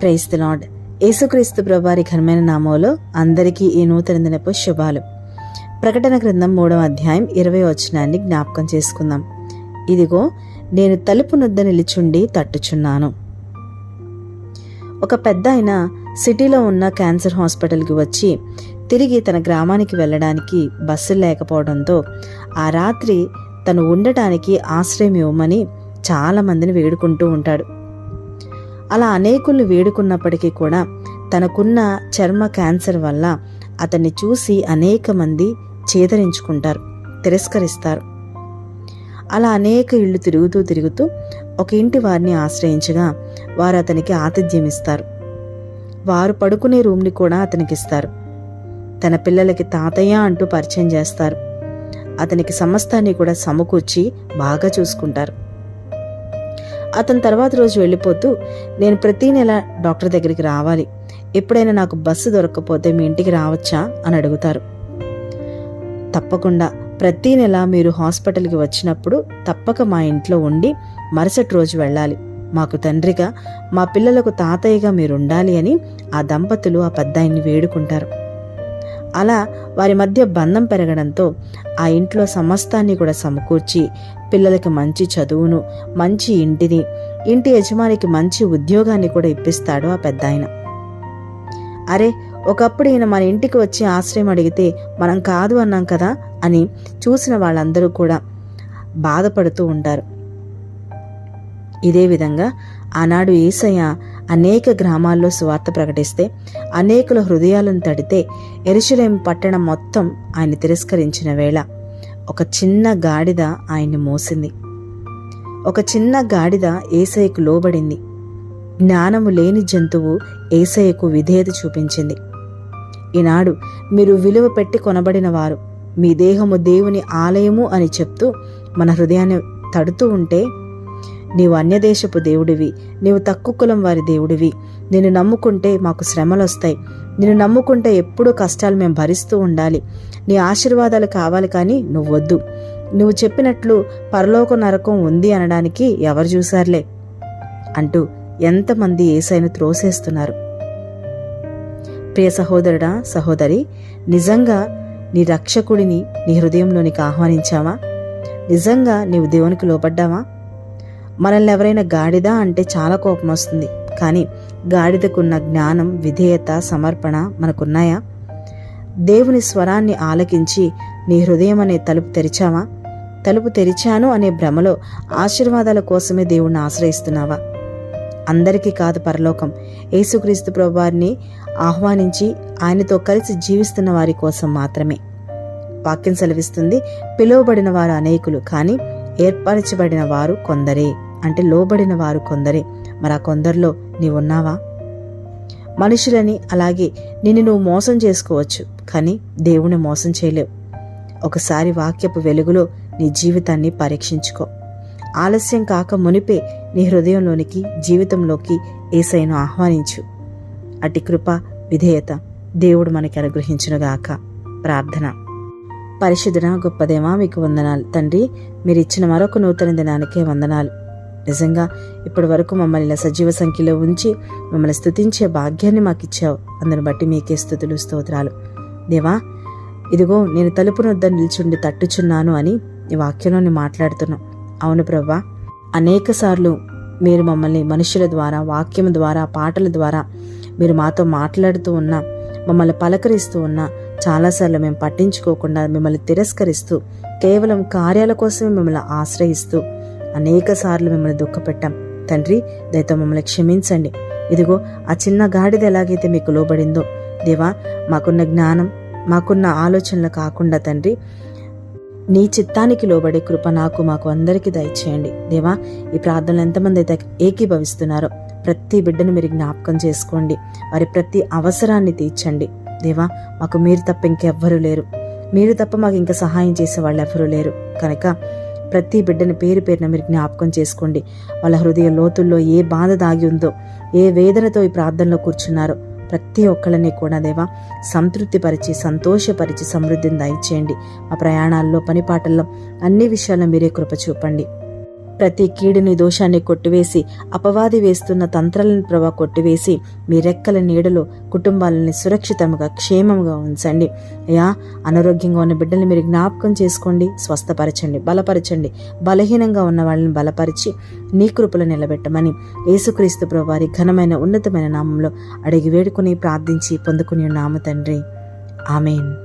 Price the lord యేసుక్రీస్తు ప్రభువారి ఘనమైన నామంలో అందరికీ ఈ నూతన దినపు శుభాలు. ప్రకటన గ్రంథం మూడవ అధ్యాయం ఇరవై వచనాన్ని జ్ఞాపకం చేసుకుందాం. ఇదిగో నేను తలుపు నొద్ద నిలుచుండి తట్టుచున్నాను. ఒక పెద్ద ఆయన సిటీలో ఉన్న క్యాన్సర్ హాస్పిటల్కి వచ్చి తిరిగి తన గ్రామానికి వెళ్ళడానికి బస్సులు లేకపోవడంతో ఆ రాత్రి తను ఉండటానికి ఆశ్రయం ఇవ్వమని చాలామందిని వేడుకుంటూ ఉంటాడు. అలా అనేకుల్ని వేడుకున్నప్పటికీ కూడా తనకున్న చర్మ క్యాన్సర్ వల్ల అతన్ని చూసి అనేక మంది చేదరించుకుంటారు తిరస్కరిస్తారు. అలా అనేక ఇళ్ళు తిరుగుతూ తిరుగుతూ ఒక ఇంటి వారిని ఆశ్రయించగా వారు అతనికి ఆతిథ్యం ఇస్తారు. వారు పడుకునే రూమ్ని కూడా అతనికి ఇస్తారు. తన పిల్లలకి తాతయ్య అంటూ పరిచయం చేస్తారు. అతనికి సమస్తాన్ని కూడా సమకూర్చి బాగా చూసుకుంటారు. అతని తర్వాత రోజు వెళ్ళిపోతూ నేను ప్రతీ నెల డాక్టర్ దగ్గరికి రావాలి. ఎప్పుడైనా నాకు బస్సు దొరకకపోతే మీ ఇంటికి రావచ్చా? అని అడుగుతారు. తప్పకుండా. ప్రతీ నెల మీరు హాస్పిటల్కి వచ్చినప్పుడు తప్పక మా ఇంట్లో ఉండి మరుసటి రోజు వెళ్ళాలి. మాకు తండ్రిగా మా పిల్లలకు తాతయ్యగా మీరు ఉండాలి అని ఆ దంపతులు ఆ పెద్దాయిని వేడుకుంటారు. అలా వారి మధ్య బంధం పెరగడంతో ఆ ఇంట్లో సమస్తాన్ని కూడా సమకూర్చి పిల్లలకి మంచి చదువును మంచి ఇంటిని ఇంటి యజమానికి మంచి ఉద్యోగాన్ని కూడా ఇప్పిస్తాడు ఆ పెద్ద ఆయన అరే ఒకప్పుడు ఈయన మన ఇంటికి వచ్చి ఆశ్రయం అడిగితే మనం కాదు అన్నాం కదా అని చూసిన వాళ్ళందరూ కూడా బాధపడుతూ ఉంటారు. ఇదే విధంగా ఆనాడు ఏసయ్య అనేక గ్రామాల్లో సువార్త ప్రకటిస్తే అనేకుల హృదయాలను తడితే ఎరుషులేం పట్టణం మొత్తం ఆయన తిరస్కరించిన వేళ ఒక చిన్న గాడిద ఆయన్ని మోసింది. ఒక చిన్న గాడిద ఏసయ్యకు లోబడింది. జ్ఞానము లేని జంతువు ఏసయ్యకు విధేయత చూపించింది. ఈనాడు మీరు విలువ పెట్టి కొనబడిన వారు మీ దేహము దేవుని ఆలయము అని చెప్తూ మన హృదయాన్ని తడుతూ ఉంటే నీవు అన్యదేశపు దేవుడివి నీవు తక్కువ కులం వారి దేవుడివి. నిన్ను నమ్ముకుంటే మాకు శ్రమలు వస్తాయి నిన్ను నమ్ముకుంటే ఎప్పుడూ కష్టాలు మేము భరిస్తూ ఉండాలి. నీ ఆశీర్వాదాలు కావాలి కానీ నువ్వు వద్దు నువ్వు చెప్పినట్లు పరలోక నరకం ఉంది అనడానికి ఎవరు చూశారులే? అంటూ ఎంతమంది ఏసైను త్రోసేస్తున్నారు. ప్రియ సహోదరుడా సహోదరి నిజంగా నీ రక్షకుడిని నీ హృదయంలోనికి ఆహ్వానించావా? నిజంగా నీవు దేవునికి లోపడ్డావా మనల్ని ఎవరైనా గాడిద అంటే చాలా కోపం వస్తుంది. కానీ గాడిదకున్న జ్ఞానం విధేయత సమర్పణ మనకున్నాయా? దేవుని స్వరాన్ని ఆలకించి నీ హృదయం అనే తలుపు తెరిచావా? తలుపు తెరిచాను అనే భ్రమలో ఆశీర్వాదాల కోసమే దేవుణ్ణి ఆశ్రయిస్తున్నావా? అందరికీ కాదు పరలోకం. యేసుక్రీస్తు ప్రభువారిని ఆహ్వానించి ఆయనతో కలిసి జీవిస్తున్న వారి కోసం మాత్రమే. వాక్యం సెలవిస్తుంది పిలువబడిన వారు అనేకులు కానీ ఏర్పరచబడిన వారు కొందరే. అంటే లోబడిన వారు కొందరే. మరి ఆ కొందరిలో నీవున్నావా? మనుషులని అలాగే నిన్ను నువ్వు మోసం చేసుకోవచ్చు కానీ దేవుని మోసం చేయలేవు. ఒకసారి వాక్యపు వెలుగులో నీ జీవితాన్ని పరీక్షించుకో. ఆలస్యం కాక మునిపే నీ హృదయంలోనికి జీవితంలోకి ఏసైను ఆహ్వానించు. అటి కృప విధేయత దేవుడు మనకి అనుగ్రహించునుగాక ప్రార్థన. పరిశుద్ధన గొప్పదేమా మీకు వందనాలు. తండ్రి మీరు ఇచ్చిన మరొక నూతన దినానికే వందనాలు. నిజంగా ఇప్పటి వరకు మమ్మల్ని ఇలా సజీవ సంఖ్యలో ఉంచి మమ్మల్ని స్థుతించే భాగ్యాన్ని మాకు ఇచ్చావు అందుని బట్టి మీకే స్థుతులు స్తోత్రాలు. దేవా ఇదిగో నేను తలుపు వద్ద నిల్చుండి తట్టుచున్నాను అని ఈ వాక్యంలోని మాట్లాడుతున్నాం అవును ప్రభా అనేక సార్లు మీరు మమ్మల్ని మనుషుల ద్వారా వాక్యం ద్వారా పాటల ద్వారా మీరు మాతో మాట్లాడుతూ ఉన్నా మమ్మల్ని పలకరిస్తూ ఉన్నా చాలాసార్లు మేము పట్టించుకోకుండా మిమ్మల్ని తిరస్కరిస్తూ కేవలం కార్యాల కోసమే మిమ్మల్ని ఆశ్రయిస్తూ అనేక సార్లు మిమ్మల్ని దుఃఖపెట్టాం. తండ్రి దయతో మమ్మల్ని క్షమించండి. ఇదిగో ఆ చిన్న గాడిద ఎలాగైతే మీకు లోబడిందో దేవా మాకున్న జ్ఞానం మాకున్న ఆలోచనలు కాకుండా తండ్రి నీ చిత్తానికి లోబడే కృప నాకు మాకు అందరికీ దయచేయండి. దేవా ఈ ప్రార్థనలు ఎంతమంది అయితే ఏకీభవిస్తున్నారో ప్రతి బిడ్డను మీరు జ్ఞాపకం చేసుకోండి. వారి ప్రతి అవసరాన్ని తీర్చండి. దేవా మాకు మీరు తప్ప ఇంకెవ్వరూ లేరు. మీరు తప్ప మాకు ఇంకా సహాయం చేసే వాళ్ళు ఎవరూ లేరు. కనుక ప్రతి బిడ్డని పేరు పేరున మీరు జ్ఞాపకం చేసుకోండి. వాళ్ళ హృదయ లోతుల్లో ఏ బాధ దాగి ఉందో ఏ వేదనతో ఈ ప్రార్థనలో కూర్చున్నారో ప్రతి ఒక్కళ్ళని కూడా దేవా సంతృప్తిపరిచి సంతోషపరిచి సమృద్ధిని దయచేయండి. ఆ ప్రయాణాల్లో పనిపాటల్లో అన్ని విషయాల్లో మీరే కృప చూపండి. ప్రతి కీడుని దోషాన్ని కొట్టివేసి అపవాది వేస్తున్న తంత్రాలను ప్రభా కొట్టివేసి మీ రెక్కల నీడలో కుటుంబాలని సురక్షితంగా క్షేమంగా ఉంచండి. అయ్యా అనారోగ్యంగా ఉన్న బిడ్డల్ని మీరు జ్ఞాపకం చేసుకోండి స్వస్థపరచండి బలపరచండి బలహీనంగా ఉన్న వాళ్ళని బలపరిచి నీ కృపలు నిలబెట్టమని యేసుక్రీస్తు ప్రభు వారి ఘనమైన ఉన్నతమైన నామంలో అడిగి వేడుకుని ప్రార్థించి పొందుకుని నామ తండ్రి. ఆమెన్.